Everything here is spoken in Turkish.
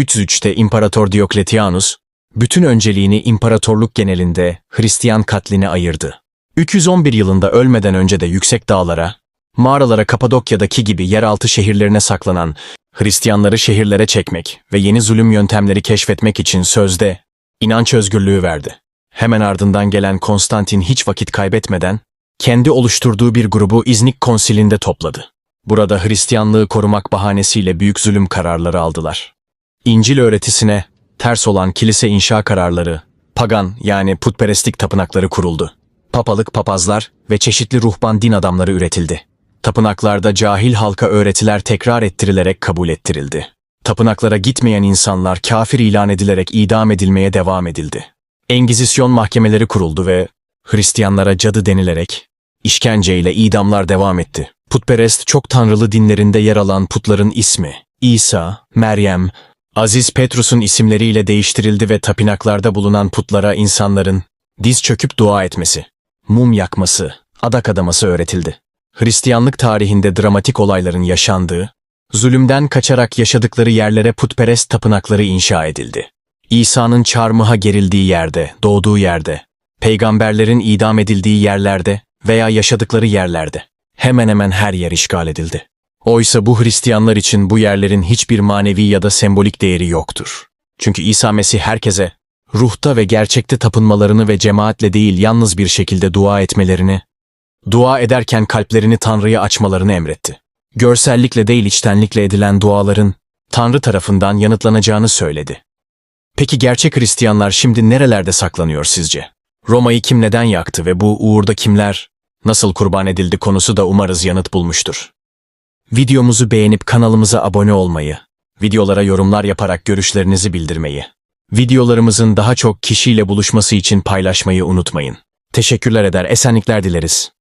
303'te İmparator Diokletianus, bütün önceliğini imparatorluk genelinde Hristiyan katline ayırdı. 311 yılında ölmeden önce de yüksek dağlara, mağaralara Kapadokya'daki gibi yeraltı şehirlerine saklanan Hristiyanları şehirlere çekmek ve yeni zulüm yöntemleri keşfetmek için sözde inanç özgürlüğü verdi. Hemen ardından gelen Konstantin hiç vakit kaybetmeden kendi oluşturduğu bir grubu İznik Konsili'nde topladı. Burada Hristiyanlığı korumak bahanesiyle büyük zulüm kararları aldılar. İncil öğretisine ters olan kilise inşa kararları, pagan yani putperestlik tapınakları kuruldu. Papalık papazlar ve çeşitli ruhban din adamları üretildi. Tapınaklarda cahil halka öğretiler tekrar ettirilerek kabul ettirildi. Tapınaklara gitmeyen insanlar kafir ilan edilerek idam edilmeye devam edildi. Engizisyon mahkemeleri kuruldu ve Hristiyanlara cadı denilerek işkenceyle idamlar devam etti. Putperest çok tanrılı dinlerinde yer alan putların ismi İsa, Meryem, Aziz Petrus'un isimleriyle değiştirildi ve tapınaklarda bulunan putlara insanların diz çöküp dua etmesi, mum yakması, adak adaması öğretildi. Hristiyanlık tarihinde dramatik olayların yaşandığı, zulümden kaçarak yaşadıkları yerlere putperest tapınakları inşa edildi. İsa'nın çarmıha gerildiği yerde, doğduğu yerde, peygamberlerin idam edildiği yerlerde veya yaşadıkları yerlerde hemen hemen her yer işgal edildi. Oysa bu Hristiyanlar için bu yerlerin hiçbir manevi ya da sembolik değeri yoktur. Çünkü İsa Mesih herkese ruhta ve gerçekte tapınmalarını ve cemaatle değil yalnız bir şekilde dua etmelerini, dua ederken kalplerini Tanrı'ya açmalarını emretti. Görsellikle değil içtenlikle edilen duaların Tanrı tarafından yanıtlanacağını söyledi. Peki gerçek Hristiyanlar şimdi nerelerde saklanıyor sizce? Roma'yı kim neden yaktı ve bu uğurda kimler nasıl kurban edildi konusu da umarız yanıt bulmuştur. Videomuzu beğenip kanalımıza abone olmayı, videolara yorumlar yaparak görüşlerinizi bildirmeyi, videolarımızın daha çok kişiyle buluşması için paylaşmayı unutmayın. Teşekkürler eder, esenlikler dileriz.